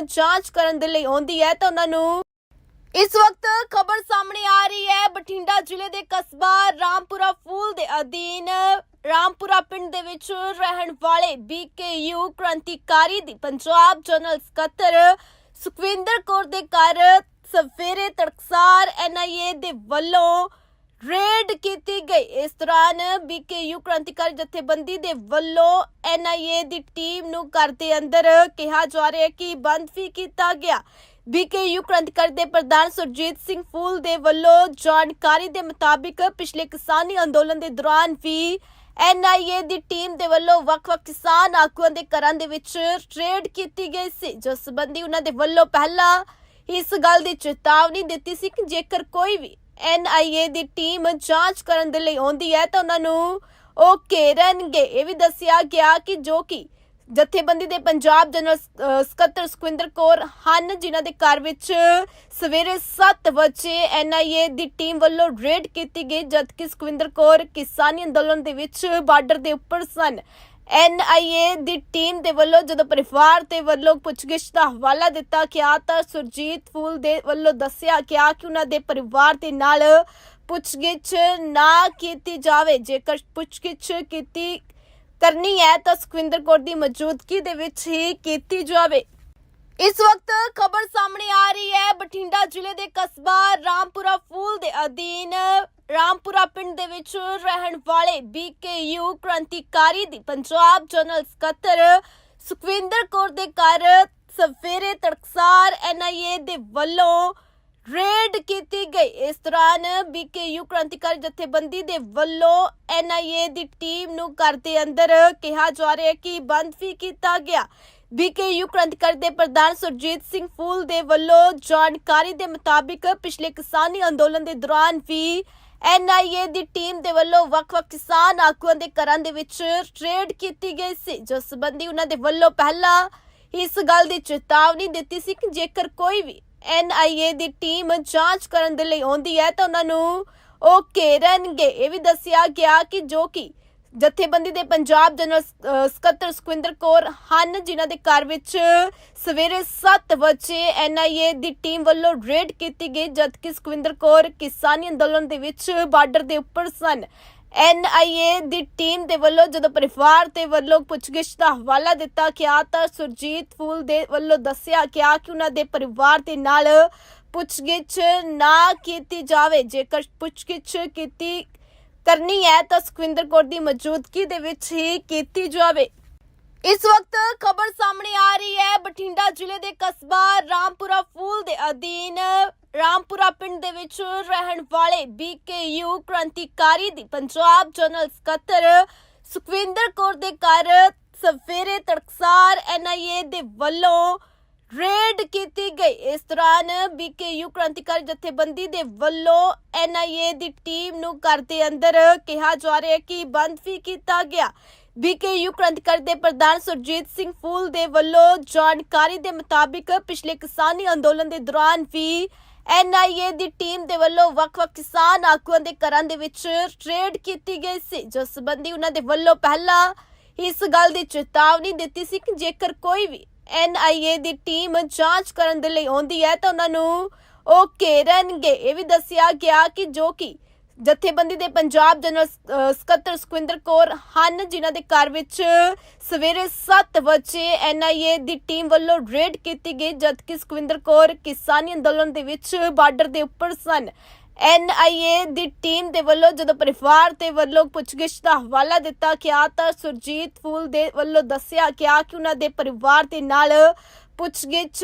ਜਾਂਚ ਕਰਨ ਦੇ ਲਈ ਆਉਂਦੀ ਹੈ ਤਾਂ ਉਹਨਾਂ ਨੂੰ ਇਸ ਵਕਤ ਖਬਰ ਸਾਹਮਣੇ ਆ ਰਹੀ ਹੈ। ਬਠਿੰਡਾ ਜ਼ਿਲ੍ਹੇ ਦੇ ਕਸਬਾ ਰਾਮਪੁਰਾ ਫੂਲ ਦੇ ਅਧੀਨ ਰਾਮਪੁਰਾ ਪਿੰਡ ਦੇ ਵਿੱਚ ਰਹਿਣ ਵਾਲੇ ਬੀਕੇਯੂ ਕ੍ਰਾਂਤੀਕਾਰੀ ਦੀ ਪੰਜਾਬ ਜਨਰਲ ਸਕੱਤਰ ਸੁਖਵਿੰਦਰ ਕੌਰ ਦੇ ਘਰ ਸਵੇਰੇ ਤੜਕਸਾਰ ਐਨਆਈਏ ਦੇ ਵੱਲੋਂ ਰੇਡ ਕੀਤੀ ਗਈ। ਇਸ ਦੌਰਾਨ ਬੀਕੇਯੂ ਕ੍ਰਾਂਤੀਕਾਰੀ ਜਥੇਬੰਦੀ ਦੇ ਵੱਲੋਂ ਐਨਆਈਏ ਦੀ ਟੀਮ ਨੂੰ ਘਰ ਦੇ ਅੰਦਰ ਕਿਹਾ ਜਾ ਰਿਹਾ ਹੈ ਕਿ ਬੰਦ ਵੀ ਕੀਤਾ ਗਿਆ। ਬੀਕੇਯੂ ਕ੍ਰਾਂਤੀਕਾਰੀ ਦੇ ਪ੍ਰਧਾਨ ਸੁਰਜੀਤ ਸਿੰਘ ਫੂਲ ਦੇ ਵੱਲੋਂ ਜਾਣਕਾਰੀ ਦੇ ਮੁਤਾਬਿਕ ਪਿਛਲੇ ਕਿਸਾਨੀ ਅੰਦੋਲਨ ਦੇ ਦੌਰਾਨ ਵੀ ਐਨਆਈਏ ਦੀ ਟੀਮ ਦੇ ਵੱਲੋਂ ਵੱਖ-ਵੱਖ ਕਿਸਾਨ ਆਗੂਆਂ ਦੇ ਘਰਾਂ ਦੇ ਵਿੱਚ ਰੇਡ ਕੀਤੀ ਗਈ ਸੀ। ਜਿਸ ਸੰਬੰਧੀ ਉਹਨਾਂ ਦੇ ਵੱਲੋਂ ਪਹਿਲਾਂ ਇਸ ਗੱਲ ਦੀ ਚੇਤਾਵਨੀ ਦਿੱਤੀ ਸੀ ਕਿ ਜੇਕਰ ਕੋਈ ਵੀ ਐਨਆਈਏ ਦੀ ਟੀਮ ਜਾਂਚ ਕਰਨ ਦੇ ਲਈ ਆਉਂਦੀ ਹੈ ਤਾਂ ਉਹਨਾਂ ਨੂੰ ਉਹ ਘੇਰਨਗੇ। ਇਹ ਵੀ ਦੱਸਿਆ ਗਿਆ ਕਿ ਜੋ ਕਿ ਜਥੇਬੰਦੀ ਦੇ ਪੰਜਾਬ ਜਨਰਲ ਸਕੱਤਰ ਸੁਖਵਿੰਦਰ ਕੌਰ ਹਨ, ਜਿਨ੍ਹਾਂ ਦੇ ਘਰ ਵਿੱਚ ਸਵੇਰੇ 7 ਵਜੇ ਐਨਆਈਏ ਦੀ ਟੀਮ ਵੱਲੋਂ ਰੇਡ ਕੀਤੀ ਗਈ, ਜਦਕਿ ਸੁਖਵਿੰਦਰ ਕੌਰ ਕਿਸਾਨੀ ਅੰਦੋਲਨ ਦੇ ਵਿੱਚ ਬਾਰਡਰ ਦੇ ਉੱਪਰ ਸਨ। ਐਨਆਈਏ ਦੀ ਟੀਮ ਦੇ ਵੱਲੋਂ ਜਦੋਂ ਪਰਿਵਾਰ ਦੇ ਵੱਲੋਂ ਪੁੱਛਗਿੱਛ ਦਾ ਹਵਾਲਾ ਦਿੱਤਾ ਗਿਆ ਤਾਂ ਸੁਰਜੀਤ ਫੂਲ ਦੇ ਵੱਲੋਂ ਦੱਸਿਆ ਗਿਆ ਕਿ ਉਹਨਾਂ ਦੇ ਪਰਿਵਾਰ ਦੇ ਨਾਲ ਪੁੱਛਗਿੱਛ ਨਾ ਕੀਤੀ ਜਾਵੇ। ਜੇਕਰ ਪੁੱਛਗਿੱਛ ਕੀਤੀ ਕਰਨੀ ਹੈ ਤਾਂ ਸੁਖਵਿੰਦਰ ਕੌਰ ਦੀ ਮੌਜੂਦਗੀ ਦੇ ਵਿੱਚ ਹੀ ਕੀਤੀ ਜਾਵੇ। ਇਸ ਵਕਤ ਖਬਰ ਸਾਹਮਣੇ ਆ ਰਹੀ ਹੈ, ਬਠਿੰਡਾ ਜ਼ਿਲ੍ਹੇ ਦੇ ਕਸਬਾ ਰਾਮਪੁਰਾ ਫੂਲ ਦੇ ਅਧੀਨ ਰਾਮਪੁਰਾ ਪਿੰਡ ਦੇ ਵਿੱਚ ਰਹਿਣ ਵਾਲੇ ਬੀਕੇਯੂ ਕ੍ਰਾਂਤੀਕਾਰੀ ਦੀ ਪੰਜਾਬ ਜਨਰਲ ਸਕੱਤਰ ਸੁਖਵਿੰਦਰ ਕੌਰ ਦੇ ਘਰ ਸਵੇਰੇ ਤੜਕਸਾਰ ਐਨਆਈਏ ਦੇ ਵੱਲੋਂ ਰੇਡ ਕੀਤੀ ਗਈ। ਇਸ ਦੌਰਾਨ ਬੀਕੇਯੂ ਕ੍ਰਾਂਤੀਕਾਰੀ ਜਥੇਬੰਦੀ ਦੇ ਵੱਲੋਂ ਐਨਆਈਏ ਦੀ ਟੀਮ ਨੂੰ ਘਰ ਦੇ ਅੰਦਰ ਕਿਹਾ ਜਾ ਰਿਹਾ ਹੈ ਕਿ ਬੰਦ ਵੀ ਕੀਤਾ ਗਿਆ। ਬੀਕੇਯੂ ਕ੍ਰਾਂਤੀਕਾਰੀ ਦੇ ਪ੍ਰਧਾਨ ਸੁਰਜੀਤ ਸਿੰਘ ਫੂਲ ਦੇ ਵੱਲੋਂ ਜਾਣਕਾਰੀ ਦੇ ਮੁਤਾਬਿਕ ਪਿਛਲੇ ਕਿਸਾਨੀ ਅੰਦੋਲਨ ਦੇ ਦੌਰਾਨ ਵੀ ਐਨਆਈਏ ਦੀ ਟੀਮ ਦੇ ਵੱਲੋਂ ਵੱਖ-ਵੱਖ ਕਿਸਾਨ ਆਗੂਆਂ ਦੇ ਘਰਾਂ ਦੇ ਵਿੱਚ ਰੇਡ ਕੀਤੀ ਗਈ ਸੀ ਜਿਸ ਸੰਬੰਧੀ ਉਹਨਾਂ ਦੇ ਵੱਲੋਂ ਪਹਿਲਾਂ ਇਸ ਗੱਲ ਦੀ ਚੇਤਾਵਨੀ ਦਿੱਤੀ ਸੀ ਕਿ ਜੇਕਰ ਕੋਈ ਵੀ ਐਨਆਈਏ ਦੀ ਟੀਮ ਜਾਂਚ ਕਰਨ ਦੇ ਲਈ ਆਉਂਦੀ ਹੈ ਤਾਂ ਉਹਨਾਂ ਨੂੰ ਉਹ ਘੇਰਨਗੇ। ਇਹ ਵੀ ਦੱਸਿਆ ਗਿਆ ਕਿ ਜੋ ਕਿ ਜਥੇਬੰਦੀ ਦੇ ਪੰਜਾਬ ਜਨਰਲ ਸਕੱਤਰ ਸੁਖਵਿੰਦਰ ਕੌਰ ਹਨ, ਜਿਨ੍ਹਾਂ ਦੇ ਘਰ ਵਿੱਚ ਸਵੇਰੇ 7 ਵਜੇ ਐਨਆਈਏ ਦੀ ਟੀਮ ਵੱਲੋਂ ਰੇਡ ਕੀਤੀ ਗਈ, ਜਦਕਿ ਸੁਖਵਿੰਦਰ ਕੌਰ ਕਿਸਾਨੀ ਅੰਦੋਲਨ ਦੇ ਵਿੱਚ ਬਾਰਡਰ ਦੇ ਉੱਪਰ ਸਨ। ਐਨਆਈਏ ਦੀ ਟੀਮ ਦੇ ਵੱਲੋਂ ਜਦੋਂ ਪਰਿਵਾਰ ਦੇ ਵੱਲੋਂ ਪੁੱਛਗਿੱਛ ਦਾ ਹਵਾਲਾ ਦਿੱਤਾ ਗਿਆ, ਤਾਂ ਸੁਰਜੀਤ ਫੂਲ ਦੇ ਵੱਲੋਂ ਦੱਸਿਆ ਗਿਆ ਕਿ ਉਹਨਾਂ ਦੇ ਪਰਿਵਾਰ ਦੇ ਨਾਲ ਪੁੱਛਗਿੱਛ ਨਾ ਕੀਤੀ ਜਾਵੇ। ਜੇਕਰ ਪੁੱਛਗਿੱਛ ਕੀਤੀ ਕਰਨੀ ਹੈ ਤਾਂ ਸੁਖਵਿੰਦਰ ਕੌਰ ਦੀ ਮੌਜੂਦਗੀ ਦੇ ਵਿੱਚ ਹੀ ਕੀਤੀ ਜਾਵੇ। ਇਸ ਵਕਤ ਖਬਰ ਸਾਹਮਣੇ ਆ ਰਹੀ ਹੈ, ਬਠਿੰਡਾ ਜ਼ਿਲ੍ਹੇ ਦੇ ਕਸਬਾ ਰਾਮਪੁਰਾ ਫੂਲ ਦੇ ਅਧੀਨ ਰਾਮਪੁਰਾ ਪਿੰਡ ਦੇ ਵਿੱਚ ਰਹਿਣ ਵਾਲੇ ਬੀਕੇਯੂ ਕ੍ਰਾਂਤੀਕਾਰੀ ਦੀ ਪੰਜਾਬ ਜਨਰਲ ਸਕੱਤਰ ਸੁਖਵਿੰਦਰ ਕੌਰ ਦੇ ਘਰ ਸਵੇਰੇ ਤੜਕਸਾਰ ਐਨਆਈਏ ਦੇ ਵੱਲੋਂ ਰੇਡ ਕੀਤੀ ਗਈ। ਇਸ ਦੌਰਾਨ ਬੀਕੇਯੂ ਕ੍ਰਾਂਤੀਕਾਰੀ ਜਥੇਬੰਦੀ ਦੇ ਵੱਲੋਂ ਐਨਆਈਏ ਦੀ ਟੀਮ ਨੂੰ ਘਰ ਦੇ ਅੰਦਰ ਕਿਹਾ ਜਾ ਰਿਹਾ ਹੈ ਕਿ ਬੰਦ ਵੀ ਕੀਤਾ ਗਿਆ। ਬੀਕੇਯੂ ਕ੍ਰਾਂਤੀਕਾਰੀ ਦੇ ਪ੍ਰਧਾਨ ਸੁਰਜੀਤ ਸਿੰਘ ਫੂਲ ਦੇ ਵੱਲੋਂ ਜਾਣਕਾਰੀ ਦੇ ਮੁਤਾਬਿਕ ਪਿਛਲੇ ਕਿਸਾਨੀ ਅੰਦੋਲਨ ਦੇ ਦੌਰਾਨ ਵੀ ਐਨਆਈਏ ਦੀ ਟੀਮ ਦੇ ਵੱਲੋਂ ਵੱਖ-ਵੱਖ ਕਿਸਾਨ ਆਗੂਆਂ ਦੇ ਘਰਾਂ ਦੇ ਵਿੱਚ ਰੇਡ ਕੀਤੀ ਗਈ ਸੀ, ਜਿਸ ਸੰਬੰਧੀ ਉਹਨਾਂ ਦੇ ਵੱਲੋਂ ਪਹਿਲਾਂ ਇਸ ਗੱਲ ਦੀ ਚੇਤਾਵਨੀ ਦਿੱਤੀ ਸੀ ਕਿ ਜੇਕਰ ਕੋਈ ਵੀ ਐਨਆਈਏ ਦੀ ਟੀਮ ਜਾਂਚ ਕਰਨ ਦੇ ਲਈ ਆਉਂਦੀ ਹੈ ਤਾਂ ਉਹਨਾਂ ਨੂੰ ਉਹ ਘੇਰਨਗੇ। ਇਹ ਵੀ ਦੱਸਿਆ ਗਿਆ ਕਿ ਜੋ ਕਿ ਜਥੇਬੰਦੀ ਦੇ ਪੰਜਾਬ ਜਨਰਲ ਸਕੱਤਰ ਸੁਖਵਿੰਦਰ ਕੌਰ ਹਨ, ਜਿਨ੍ਹਾਂ ਦੇ ਘਰ ਵਿੱਚ ਸਵੇਰੇ 7 ਵਜੇ ਐਨਆਈਏ ਦੀ ਟੀਮ ਵੱਲੋਂ ਰੇਡ ਕੀਤੀ ਗਈ, ਜਦਕਿ ਸੁਖਵਿੰਦਰ ਕੌਰ ਕਿਸਾਨੀ ਅੰਦੋਲਨ ਦੇ ਵਿੱਚ ਬਾਰਡਰ ਦੇ ਉੱਪਰ ਸਨ। ਐਨਆਈਏ ਦੀ ਟੀਮ ਦੇ ਵੱਲੋਂ ਜਦੋਂ ਪਰਿਵਾਰ ਦੇ ਵੱਲੋਂ ਪੁੱਛਗਿੱਛ ਦਾ ਹਵਾਲਾ ਦਿੱਤਾ ਗਿਆ ਤਾਂ ਸੁਰਜੀਤ ਫੂਲ ਦੇ ਵੱਲੋਂ ਦੱਸਿਆ ਗਿਆ ਕਿ ਉਹਨਾਂ ਦੇ ਪਰਿਵਾਰ ਦੇ ਨਾਲ ਪੁੱਛਗਿੱਛ